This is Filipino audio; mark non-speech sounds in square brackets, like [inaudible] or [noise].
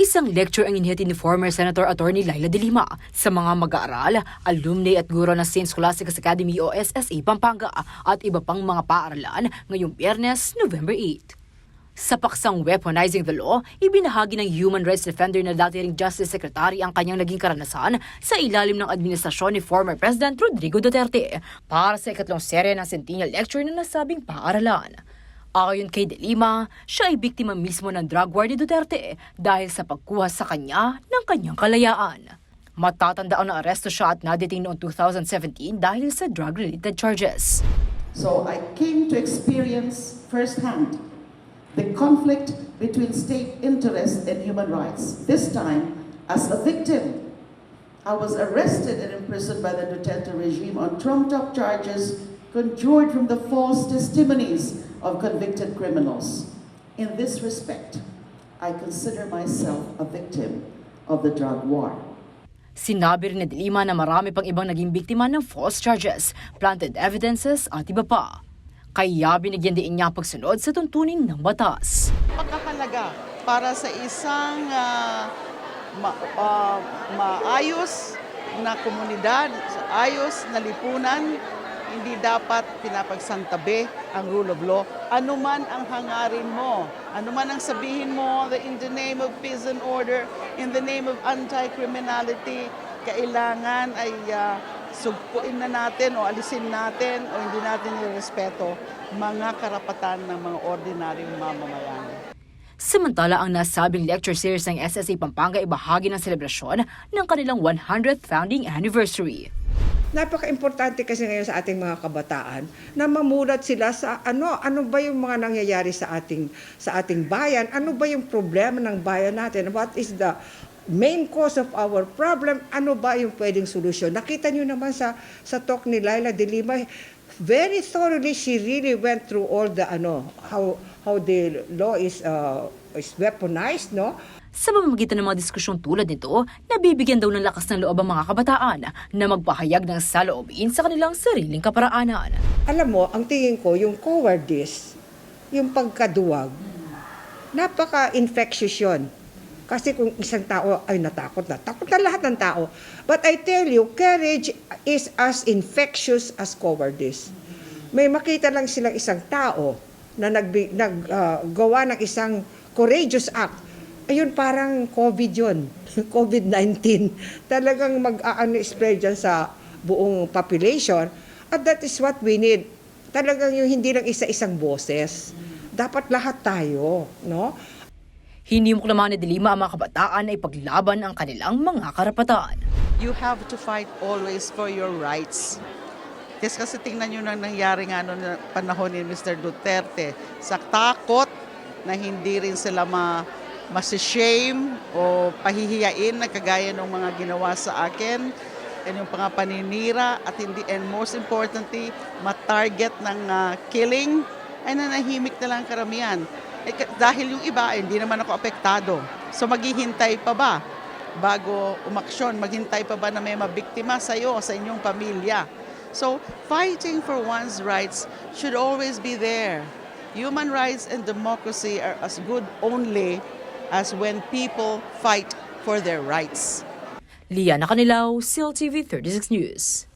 Isang lecture ang inihati ni former Senator Attorney Laila de Lima sa mga mag-aaral, alumni at guro ng St. Scholastics Academy o SSA Pampanga at iba pang mga paaralan ngayong Biyernes, November 8. Sa paksang Weaponizing the Law, ibinahagi ng human rights defender na dati ring Justice Secretary ang kanyang naging karanasan sa ilalim ng administrasyon ni former President Rodrigo Duterte para sa ikatlong serye ng Centennial Lecture na nasabing paaralan. Ayon kay De Lima, siya ay biktima mismo ng drug war ni Duterte dahil sa pagkuha sa kanya ng kanyang kalayaan. Matatandaan na aresto siya at nadeting noong 2017 dahil sa drug-related charges. So I came to experience firsthand the conflict between state interest and human rights. This time as a victim. I was arrested and imprisoned by the Duterte regime on trumped-up charges conjured from the false testimonies of convicted criminals. In this respect, I consider myself a victim of the drug war. Sinabi rin ni De Lima na marami pang ibang naging biktima ng false charges, planted evidences at iba pa. Kaya binigyan din niya pagsunod sa tuntunin ng batas. Pagkahalaga para sa isang ah, ma- ah, maayos na komunidad, ayos na lipunan, hindi dapat pinapagsantabi ang rule of law. Ano man ang hangarin mo, ano man ang sabihin mo in the name of peace and order, in the name of anti-criminality, kailangan ay ah, sugpuin na natin o alisin natin o hindi natin nirespeto mga karapatan ng mga ordinaryong mamamayan. Samantala ang nasabing lecture series ng SSA Pampanga ay bahagi ng selebrasyon ng kanilang 100th founding anniversary. Napaka-importante kasi ngayon sa ating mga kabataan na mamulat sila sa ano ano ba yung mga nangyayari sa ating sa ating bayan, ano ba yung problema ng bayan natin, what is the main cause of our problem, ano ba yung pwedeng solusyon. Nakita niyo naman sa sa talk ni Laila de Lima, very thoroughly she really went through all the ano how how the law is uh, is weaponized, no? Sa pamamagitan ng mga diskusyong tulad nito, nabibigyan daw ng lakas ng loob ang mga kabataan na magpahayag ng saloobin sa kanilang sariling kaparaanan. Alam mo, ang tingin ko, yung cowardice, yung pagkaduwag, napaka-infectious yun. Kasi kung isang tao ay natakot na, takot na lahat ng tao. But I tell you, courage is as infectious as cowardice. May makita lang silang isang tao na naggawa nag, gawa ng isang courageous act. Ayun, parang COVID yun. [laughs] COVID-19. Talagang mag-aano spread dyan sa buong population. At that is what we need. Talagang yung hindi lang isa-isang boses. Dapat lahat tayo, no? Hinimok naman ni De Lima ang mga kabataan na ipaglaban ang kanilang mga karapatan. You have to fight always for your rights. Yes, kasi tingnan nyo na nangyari nga noong panahon ni Mr. Duterte sa takot na hindi rin sila ma masishame o pahihiyain na kagaya ng mga ginawa sa akin and yung mga paninira at hindi and most importantly ma-target ng ah, killing ay nanahimik na lang karamihan. Eh, dahil yung iba eh, hindi naman ako apektado. So maghihintay pa ba bago umaksyon? Maghintay pa ba na may mabiktima sa iyo sa inyong pamilya? So fighting for one's rights should always be there human rights and democracy are as good only as when people fight for their rights. Liana Canilaw, CLTV 36 News.